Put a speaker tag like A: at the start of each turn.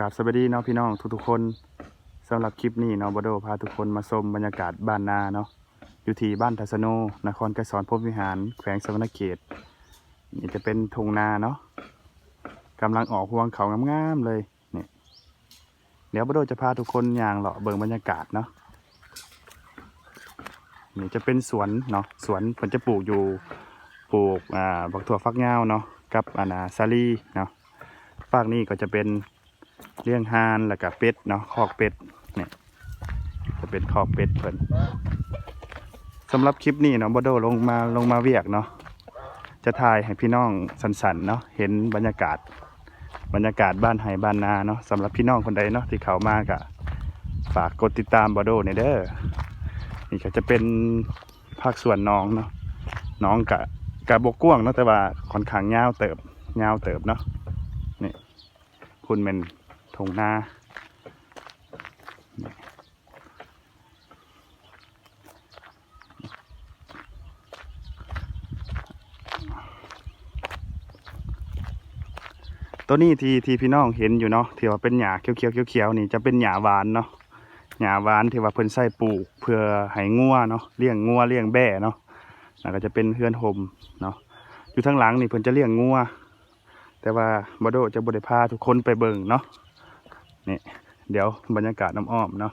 A: กราบสวัสดีเนาะพี่น้องทุกๆคนสำหรับคลิปนี้เนาะบโดพาทุกคนมาชมบรรยากาศบ้านนาเนาะอยู่ที่บ้านทัศโน นครไกรสอนพรหมวิหาร แขวงสวรรณเขต นี่จะเป็นทุ่งนาเนาะกำลังออกพวงเขางามๆเลยเนี่ยเดี๋ยวบโดจะพาทุกคนย่างเลาะเบิ่งบรรยากาศเนาะนี่จะเป็นสวนเนาะสวนผลจะปลูกอยู่ปลูกอ่าบักถั่วฟักยาเนาะกับอานาซาลีเนาะฝากนี้ก็จะเป็น เลี้ยงห่านแล้วก็เป็ดเนาะคอกเป็ดเนี่ยจะเป็นคอกเป็ดเพิ่นสำหรับคลิปนี้เนาะบโดลงมาลงมาเวียกเนาะจะถ่ายให้พี่น้องสันๆเนาะเห็นบรรยากาศ บรรยากาศบ้านไห้บ้านนาเนาะสำหรับพี่น้องคนใดเนาะที่เขามากะฝากกดติดตามบโดในเด้อนี่ก็จะเป็นภาคส่วนน้องเนาะน้องกะกะบกกว้างเนาะแต่ว่าค่อนข้างยาวเติบยาวเติบเนาะนี่คุณเป็น ทงนาตัวนี้ที่ที่พี่น้องเห็นอยู่เนาะที่ว่าเป็นหญ้าเขียวๆเขียวๆนี่จะเป็นหญ้าหวานเนาะหญ้าหวานที่ว่าเพิ่นใส่ปลูก เพื่อให้งัวเนาะเลี้ยงงัวเลี้ยงแบ่เนาะแล้วก็จะเป็นเฮือนห่มเนาะอยู่ทางหลังนี่เพิ่นจะเลี้ยงงัวแต่ว่าบโดจะบริพาทุกคนไปเบิ่งเนาะ นี่ เดี๋ยวบรรยากาศน้ำอ้อมเนาะ